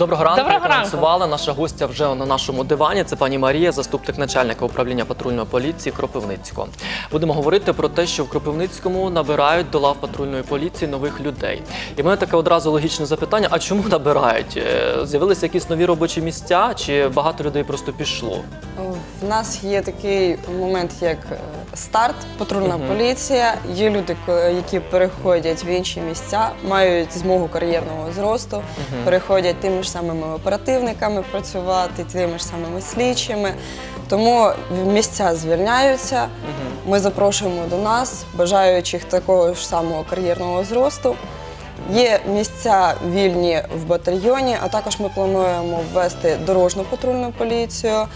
Доброго ранку. Доброго ранку. Наша гостя вже на нашому дивані. Це пані Марія, заступник начальника управління патрульної поліції Кропивницького. Будемо говорити про те, що в Кропивницькому набирають до лав патрульної поліції нових людей. І в мене таке одразу логічне запитання: а чому набирають? Е, З'явилися якісь нові робочі місця, чи багато людей просто пішло? В нас є такий момент, як е, старт, патрульна поліція. Є люди, ко- які переходять в інші місця, мають змогу кар'єрного зросту, переходять тими ж самими оперативниками працювати, тими ж самими слідчими. Тому місця звільняються. Ми запрошуємо до нас бажаючих такого ж самого кар'єрного зросту. Є місця вільні в батальйоні, а також ми плануємо ввести дорожню патрульну поліцію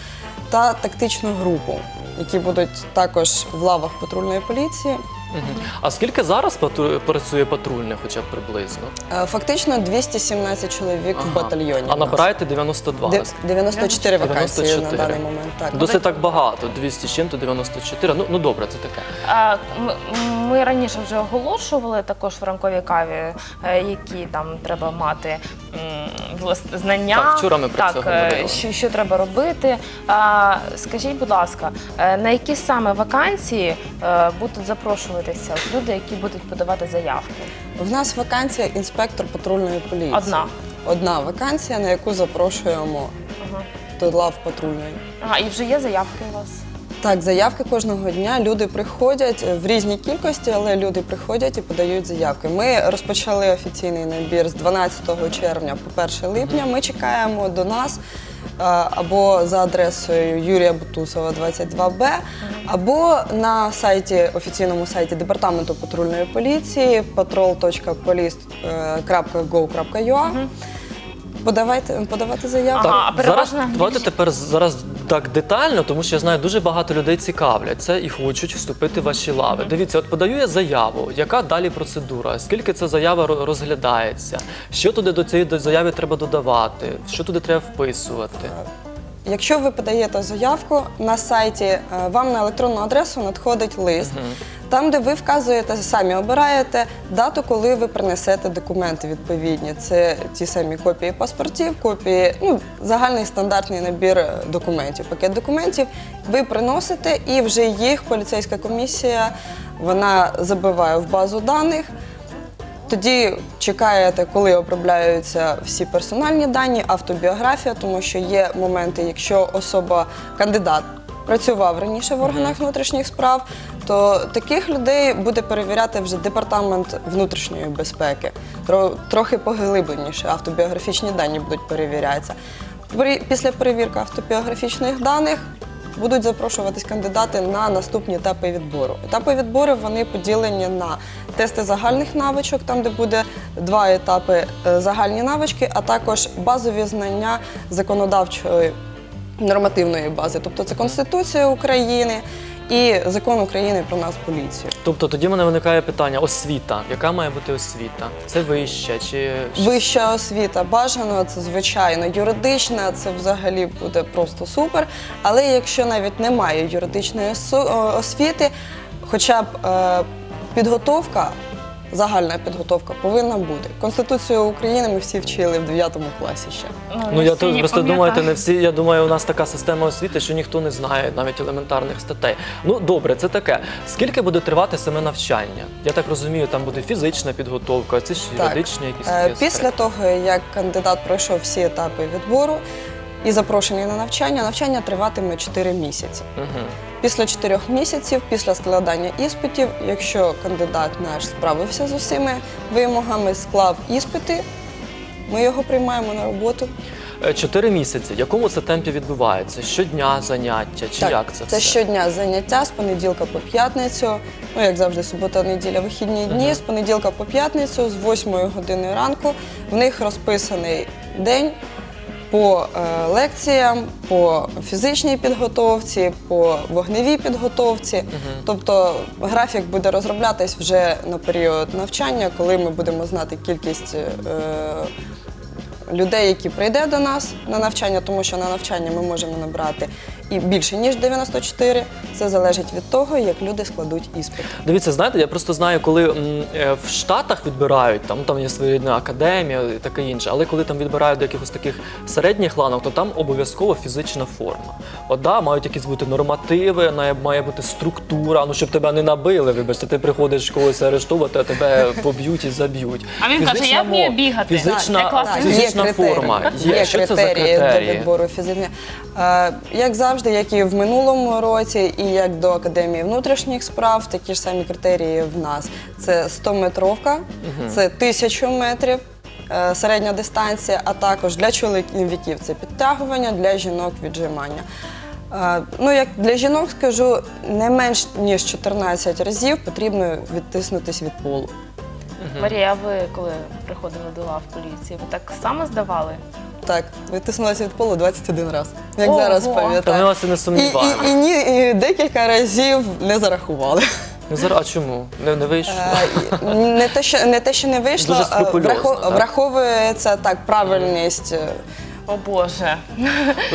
та тактичну групу, які будуть також в лавах патрульної поліції. Мгм. А скільки зараз патру- працює патрульних, хоча б приблизно? Е, Фактично 217 чоловік в батальйоні. А нас. набираєте 92. Де- наскільки? 94 вакансії 94. на даний момент. Так. Досить так багато. 200 з чим-то 94. Ну, ну добре, це таке. А, Ми, ми раніше вже оголошували також в ранковій каві, е, які там треба мати м, власне, знання. Так, вчора ми про так, це е, говорили. Що, що треба робити? А, скажіть, будь ласка, е, на які саме вакансії е, будуть запрошуватися люди, які будуть подавати заявки? В нас вакансія інспектор патрульної поліції. Одна. Одна вакансія, на яку запрошуємо Ага. до лав патрульної. Ага, і вже є заявки у вас? Так, заявки кожного дня. Люди приходять е, в різній кількості, але люди приходять і подають заявки. Ми розпочали офіційний набір з 12 червня по 1 липня. Ми чекаємо до нас е, або за адресою Юрія Бутусова, 22Б, або на сайті офіційному сайті департаменту патрульної поліції patrol.police.gov.ua. Подавайте подавати заявки. Ага, а зараз давайте тепер зараз так детально, тому що я знаю, дуже багато людей цікавляться і хочуть вступити в ваші лави. Дивіться, от подаю я заяву. Яка далі процедура? Скільки ця заява ро- розглядається? Що туди до цієї до- заяви треба додавати? Що туди треба вписувати? Якщо ви подаєте заявку на сайті, е, вам на електронну адресу надходить лист, там, де ви вказуєте, самі обираєте дату, коли ви принесете документи відповідні. Це ті самі копії паспортів, копії, ну, загальний стандартний набір е, документів, пакет документів. Ви приносите і вже їх поліцейська комісія вона забиває в базу даних. Тоді чекаєте, коли обробляються всі персональні дані, автобіографія, тому що є моменти, якщо особа кандидат працював раніше в органах внутрішніх справ, то таких людей буде перевіряти вже департамент внутрішньої безпеки. Трохи поглибленіше автобіографічні дані будуть перевірятися. Після перевірки автобіографічних даних будуть запрошуватись кандидати на наступні етапи відбору. Етапи відбору вони поділені на тести загальних навичок, там де буде два етапи е, загальні навички, а також базові знання законодавчої нормативної бази. Тобто це Конституція України і закон України про нас поліцію. Тобто тоді в мене виникає питання: освіта. Яка має бути освіта? Це вища чи Вища освіта бажано, це звичайно юридична, це взагалі буде просто супер. Але якщо навіть немає юридичної освіти, хоча б е, підготовка, загальна підготовка повинна бути. Конституцію України ми всі вчили в 9 класі ще. Ну я всі тут просто думаєте, не всі. Я думаю, у нас така система освіти, що ніхто не знає навіть елементарних статей. Ну добре, це таке. Скільки буде тривати саме навчання? Я так розумію, там буде фізична підготовка, це ж юридичні якісь Е, Після того, як кандидат пройшов всі етапи відбору і запрошений на навчання, навчання триватиме 4 місяці. Після 4 місяців, після складання іспитів, якщо кандидат наш справився з усіми вимогами, склав іспити, ми його приймаємо на роботу. Е, Чотири місяці. В якому це темпі відбувається? Щодня заняття чи як це? це все? щодня заняття з понеділка по п'ятницю. Ну, як завжди, субота, неділя, вихідні дні. З понеділка по п'ятницю, з 8 години ранку. В них розписаний день по е, лекціям, по фізичній підготовці, по вогневій підготовці. Тобто графік буде розроблятись вже на період навчання, коли ми будемо знати кількість. Е, людей, які прийде до нас на навчання, тому що на навчання ми можемо набрати і більше ніж 94. Це залежить від того, як люди складуть іспит. Дивіться, знаєте, я просто знаю, коли м, е, в Штатах відбирають, там, там є своєрідна академія і таке інше, але коли там відбирають до якихось таких середніх ланок, то там обов'язково фізична форма. От, да, мають якісь бути нормативи, має, має бути структура, ну щоб тебе не набили, вибачте, ти приходиш когось арештувати, а тебе поб'ють і заб'ють. А він каже, я вмію бігати. Фізична, Так, класно. Фізична критерії. форма. Є, Що це за критерії, критерії? до відбору фізичних. Е, як завжди, як і в минулому році, і як до Академії внутрішніх справ, такі ж самі критерії в нас. Це 100-метровка, це 1000 метрів. е, Середня дистанція, а також для чоловіків це підтягування, для жінок віджимання. Е, Ну, як для жінок скажу, не менш ніж 14 разів потрібно відтиснутись від полу. Марія, а ви коли приходили до лав поліції, ви так само здавали? Так, витиснулася від полу 21 раз. Як Ого. зараз Та ми пам'ятаю. вас і не І, і, сумніваємо. і, ні, і декілька разів не зарахували. Ну, зараз, а чому? Не, не вийшло? Е, Не те, що не те, що не вийшло, Дуже а скрупульозно, врахов- так? враховується так правильність. е, О Боже.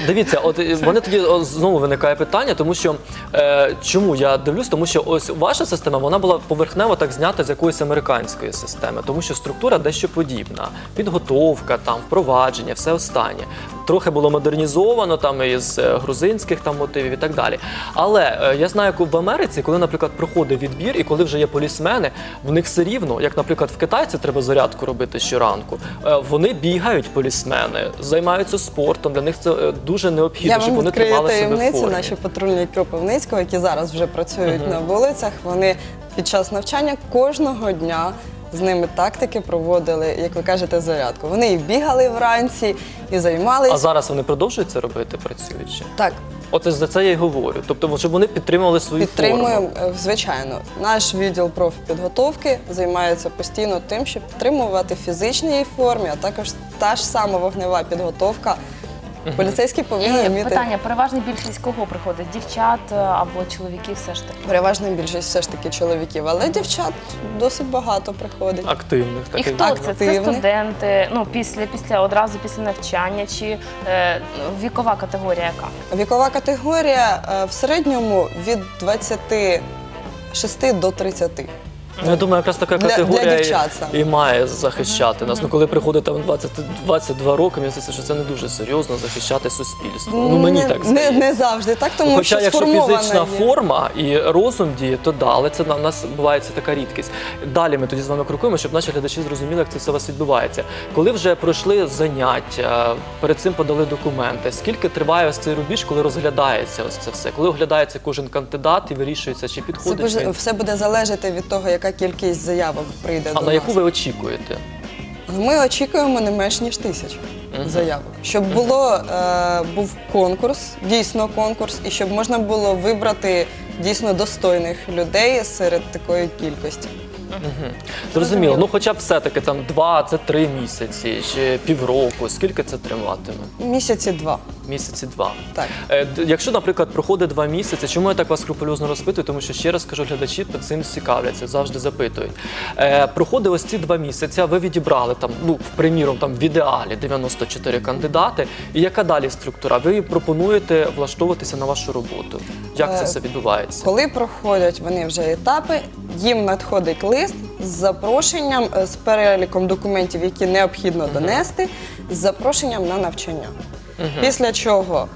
Дивіться, от мене вони тоді знову виникає питання, тому що е, чому я дивлюсь, тому що ось ваша система вона була поверхнево так знята з якоїсь американської системи, тому що структура дещо подібна. Підготовка, там впровадження, все останнє. Трохи було модернізовано там із е, грузинських там мотивів і так далі. Але е, я знаю, як в Америці, коли, наприклад, проходить відбір, і коли вже є полісмени, в них все рівно, як, наприклад, в китайці треба зарядку робити щоранку. е, Вони бігають полісмени, займаються спортом. Для них це дуже необхідно, Я щоб вони тримали себе в формі. Наші патрульні Кропивницького, які зараз вже працюють на вулицях, вони під час навчання кожного дня. З ними тактики проводили, як ви кажете, зарядку. Вони і бігали вранці, і займалися. А зараз вони продовжують це робити, працюючи. Так, Оце за це я й говорю. Тобто, щоб вони підтримували свою Підтримуємо, форму. е, звичайно. Наш відділ профпідготовки займається постійно тим, щоб підтримувати в фізичній формі, а також та ж сама вогнева підготовка. Поліцейські повинні І вміти. питання, переважна більшість кого приходить? Дівчат е, або чоловіків все ж таки? Переважна більшість все ж таки чоловіків, але дівчат досить багато приходить. Активних І таких. хто це? Це активних. студенти, ну після, після одразу після навчання, чи е, вікова категорія яка? Вікова категорія е, в середньому від 26 до 30. Ну, Я думаю, якраз така Для- для категорія дівчат і, саме. і має захищати нас. Ну коли приходить там 20, 22 роки, мені здається, що це не дуже серйозно захищати суспільство. Ну мені не, так не, здається. не завжди так, тому Хоча, що якщо сформована фізична є. форма і розум діє, то да, але це на в нас відбувається така рідкість. Далі ми тоді з вами крокуємо, щоб наші глядачі зрозуміли, як це все у вас відбувається. Коли вже пройшли заняття, перед цим подали документи. Скільки триває ось цей рубіж, коли розглядається ось це все? Коли оглядається кожен кандидат і вирішується, чи Це підходить буде- він? все буде залежати від того, яка кількість заявок прийде А до на яку ви очікуєте? Ми очікуємо не менш ніж тисяч заявок, щоб було е, був конкурс, дійсно конкурс, і щоб можна було вибрати дійсно достойних людей серед такої кількості. Зрозуміло. Ну хоча б все-таки там два, це три місяці чи півроку. Скільки це триватиме? Місяці два. Місяці два. Так. Е, д- Якщо, наприклад, проходить два місяці, чому я так вас скрупульозно розпитую? Тому що ще раз кажу, глядачі під цим цікавляться, завжди запитують. Е, проходить ось ці два місяці, ви відібрали там, ну, в приміром, там в ідеалі 94 кандидати. І яка далі структура? Ви пропонуєте влаштовуватися на вашу роботу. Як це Е, все відбувається? Коли проходять вони вже етапи, їм надходить лист з запрошенням, е, з переліком документів, які необхідно донести, з запрошенням на навчання. Після чого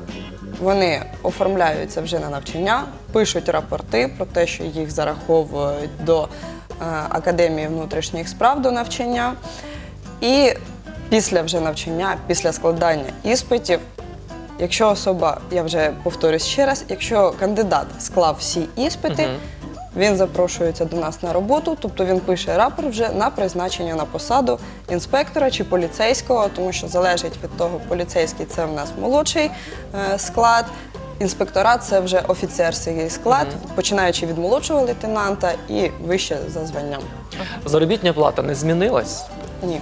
вони оформляються вже на навчання, пишуть рапорти про те, що їх зараховують до е, Академії внутрішніх справ до навчання. І після вже навчання, після складання іспитів, якщо особа, я вже повторюсь ще раз, якщо кандидат склав всі іспити, він запрошується до нас на роботу, тобто він пише рапорт вже на призначення на посаду інспектора чи поліцейського, тому що залежить від того, поліцейський це в нас молодший е, склад. Інспекторат це вже офіцерський склад, починаючи від молодшого лейтенанта і вище за званням. Заробітня плата не змінилась? Ні.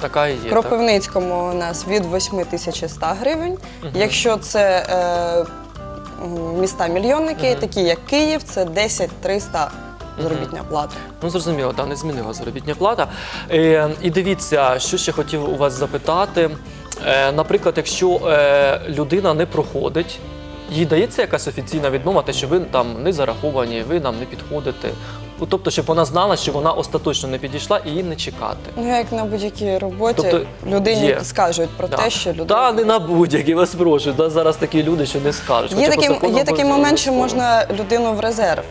Така і є. В так? Кропивницькому у нас від 8100 гривень. Якщо це е, м, міста мільйонники, такі як Київ, це 10 300 заробітня плата. Ну, зрозуміло, та не змінила заробітня плата. Е, і дивіться, що ще хотів у вас запитати. Е, наприклад, якщо е, людина не проходить їй дається якась офіційна відмова, те, що ви там не зараховані, ви нам не підходите. Ну, тобто, щоб вона знала, що вона остаточно не підійшла і її не чекати. Ну, як на будь-якій роботі Тобто людині є. скажуть про Да. те, що людина. Та не на будь-який, вас прошу. Да, зараз такі люди, що не скажуть. Є Хоча по такий, закону є такий обов'язково. момент, що можна людину в резерв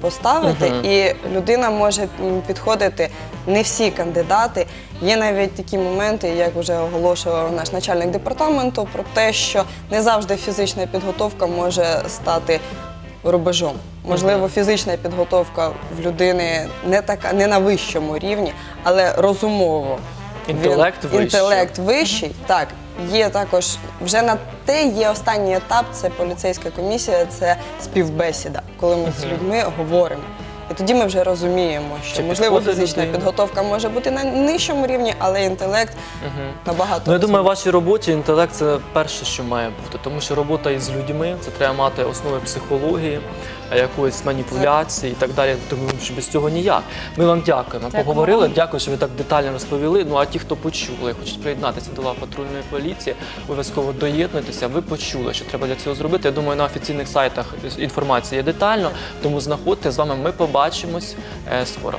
поставити, Мгм. і людина може м, підходити не всі кандидати. Є навіть такі моменти, як вже оголошував наш начальник департаменту, про те, що не завжди фізична підготовка може стати рубежом. Можливо, фізична підготовка в людини не така, не на вищому рівні, але розумово. він- Інтелект вищий. Інтелект вищий, так. Є також вже на те є останній етап, це поліцейська комісія, це співбесіда, коли ми з людьми говоримо. І тоді ми вже розуміємо, що Чи можливо підходить фізична людина? підготовка може бути на нижчому рівні, але інтелект набагато. Ну, я думаю, в вашій роботі інтелект це перше, що має бути, тому що робота із людьми це треба мати основи психології, якоїсь маніпуляції і так далі. Тому що без цього ніяк. Ми вам дякуємо. Дякую Поговорили. Дякую, що ви так детально розповіли. Ну а ті, хто почули, хочуть приєднатися до лав патрульної поліції, обов'язково доєднуйтеся. Ви почули, що треба для цього зробити. Я думаю, на офіційних сайтах інформація є детально, тому знаходьте з вами. Ми побачимось е, скоро.